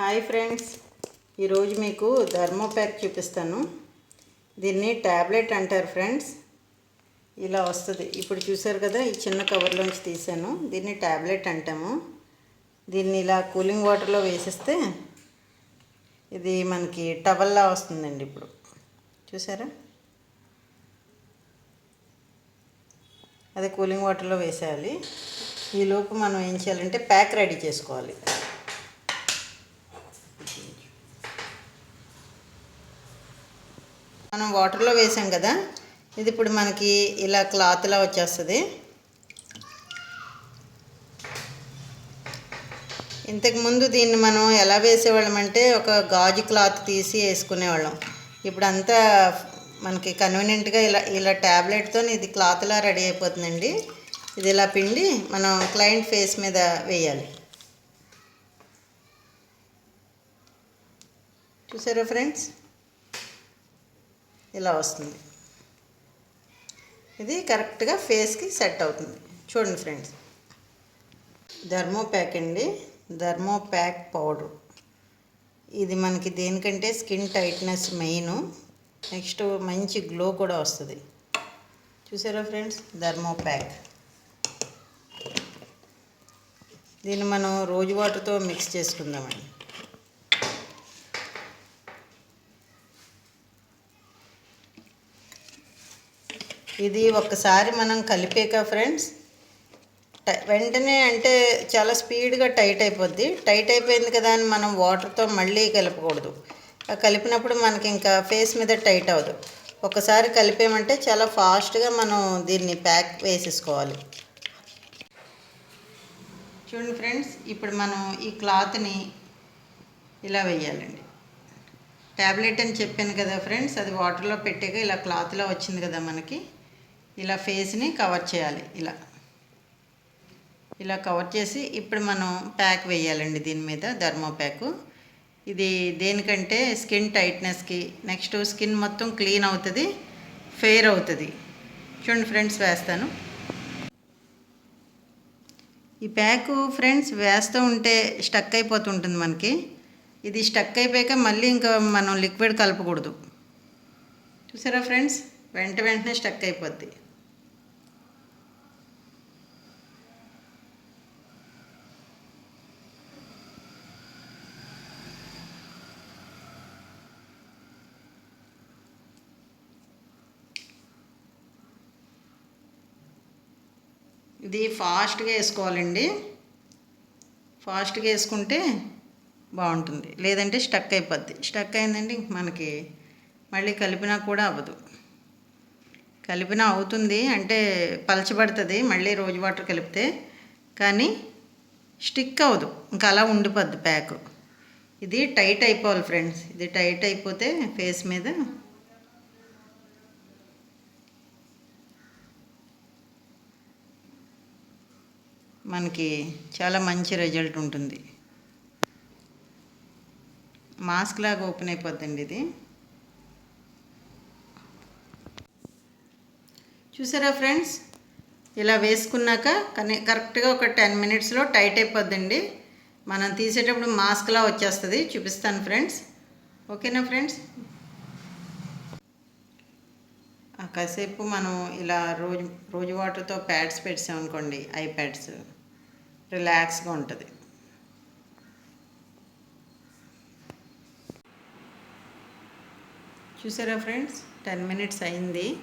Hi friends. ఈరోజు మీకు థర్మోప్యాక్ చూపిస్తాను. దీన్ని ట్యాబ్లెట్ అంటారు ఫ్రెండ్స్. ఇలా వస్తుంది. ఇప్పుడు చూసారు కదా ఈ చిన్న కవర్లోంచి తీసాను. దీన్ని ట్యాబ్లెట్ అంటాము. దీన్ని ఇలా కూలింగ్ వాటర్లో వేసేస్తే ఇది మనకి టవల్లా వస్తుందండి ఇప్పుడు. చూసారా? అదే కూలింగ్ వాటర్లో వేసేయాలి. ఈలోపు మనం ఏం చేయాలంటే ప్యాక్ రెడీ చేసుకోవాలి. మనం వాటర్లో వేసాం కదా ఇది ఇప్పుడు మనకి ఇలా క్లాత్లా వచ్చేస్తుంది. ఇంతకుముందు దీన్ని మనం ఎలా వేసేవాళ్ళం అంటే ఒక గాజు క్లాత్ తీసి వేసుకునేవాళ్ళం. ఇప్పుడు అంతా మనకి కన్వీనియంట్గా ఇలా ఇలా ట్యాబ్లెట్తో ఇది క్లాత్లా రెడీ అయిపోతుందండి. ఇది ఇలా పిండి మనం క్లయింట్ ఫేస్ మీద వేయాలి. చూసారా ఫ్రెండ్స్? ఇలా వస్తుంది. ఇది కరెక్ట్గా ఫేస్కి సెట్ అవుతుంది. చూడండి ఫ్రెండ్స్. ధర్మో ప్యాక్ అండి. ధర్మో ప్యాక్ పౌడర్. ఇది మనకి దేనికంటే స్కిన్ టైట్నెస్ మెయిన్. నెక్స్ట్ మంచి గ్లో కూడా వస్తుంది. చూసారా ఫ్రెండ్స్? ధర్మో ప్యాక్. దీన్ని మనం రోజు వాటర్తో మిక్స్ చేసుకుందామండి. ఇది ఒక్కసారి మనం కలిపాక ఫ్రెండ్స్. వెంటనే అంటే చాలా స్పీడ్గా టైట్ అయిపోద్ది. టైట్ అయిపోయింది కదా అని మనం వాటర్తో మళ్ళీ కలపకూడదు. కలిపినప్పుడు మనకి ఇంకా ఫేస్ మీద టైట్ అవ్వదు. ఒకసారి కలిపామంటే చాలా ఫాస్ట్గా మనం దీన్ని ప్యాక్ వేసేసుకోవాలి. చూడండి ఫ్రెండ్స్ ఇప్పుడు మనం ఈ క్లాత్ని ఇలా వేయాలండి. ట్యాబ్లెట్ అని చెప్పాను కదా ఫ్రెండ్స్ అది వాటర్లో పెట్టాక ఇలా క్లాత్లో వచ్చింది కదా మనకి. ఇలా ఫేస్ని కవర్ చేయాలి ఇలా. ఇలా కవర్ చేసి ఇప్పుడు మనం ప్యాక్ వేయాలండి దీని మీద ధర్మో ప్యాకు ఇది దేనికంటే స్కిన్ టైట్నెస్కి నెక్స్ట్ స్కిన్ మొత్తం క్లీన్ అవుతుంది ఫెయిర్ అవుతుంది. చూడండి ఫ్రెండ్స్ వేస్తాను. ఈ ప్యాకు ఫ్రెండ్స్ వేస్తూ ఉంటే స్టక్ అయిపోతుంటుంది మనకి. ఇది స్టక్ అయిపోయాక మళ్ళీ ఇంకా మనం లిక్విడ్ కలపకూడదు. చూసారా ఫ్రెండ్స్ వెంట వెంటనే స్టక్ అయిపోద్ది. ఇది ఫాస్ట్గా వేసుకోవాలండి. ఫాస్ట్గా వేసుకుంటే బాగుంటుంది. లేదంటే స్టక్ అయిపోద్ది. స్టక్ అయిందండి ఇంక మనకి మళ్ళీ కలిపినా కూడా అవ్వదు. కలిపినా అవుతుంది అంటే పలచబడుతుంది మళ్ళీ రోజు వాటర్ కలిపితే. కానీ స్టిక్ అవ్వదు. ఇంకా అలా ఉండిపోద్ది ప్యాక్. ఇది టైట్ అయిపోవాలి ఫ్రెండ్స్. ఇది టైట్ అయిపోతే ఫేస్ మీద మనకి చాలా మంచి రిజల్ట్ ఉంటుంది. మాస్క్ లాగా ఓపెన్ అయిపోద్దండి ఇది. చూసారా ఫ్రెండ్స్? ఇలా వేసుకున్నాక కనీ కరెక్ట్గా ఒక టెన్ మినిట్స్లో టైట్ అయిపోద్దండి. మనం తీసేటప్పుడు మాస్క్లా వచ్చేస్తుంది. చూపిస్తాను ఫ్రెండ్స్. ఓకేనా ఫ్రెండ్స్? కాసేపు మనం ఇలా రోజు రోజు వాటర్తో ప్యాడ్స్ పెట్టామనుకోండి ఐ ప్యాడ్స్ రిలాక్స్గా ఉంటుంది. చూసారా ఫ్రెండ్స్? టెన్ మినిట్స్ అయింది.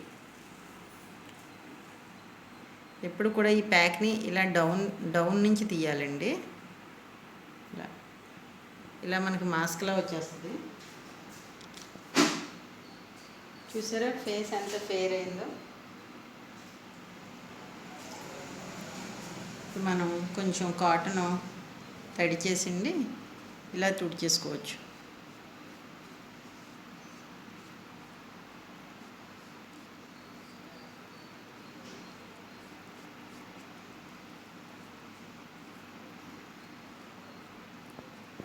ఎప్పుడు కూడా ఈ ప్యాక్ని ఇలా డౌన్ డౌన్ నుంచి తీయాలండి. ఇలా ఇలా మనకి మాస్క్లా వచ్చేస్తుంది. చూసారా? ఫేస్ ఎంత ఫేర్ అయిందో. మనం కొంచెం కాటన్ తడి చేసిండి ఇలా తుడిచేసుకోవచ్చు.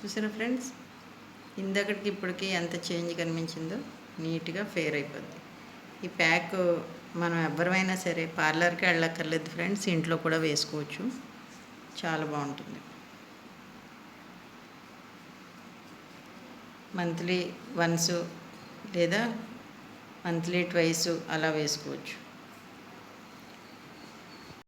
చూసారా ఫ్రెండ్స్? ఇందక్కడికి ఇప్పటికి ఎంత చేంజ్ కనిపించిందో. నీట్గా ఫేర్ అయిపోద్ది. ఈ ప్యాక్ మనం ఎవరైనా సరే పార్లర్కి వెళ్ళక్కర్లేదు ఫ్రెండ్స్ ఇంట్లో కూడా వేసుకోవచ్చు. చాలా బాగుంటుంది. మంత్లీ వన్స్ లేదా మంత్లీ ట్వైస్ అలా వేసుకోవచ్చు.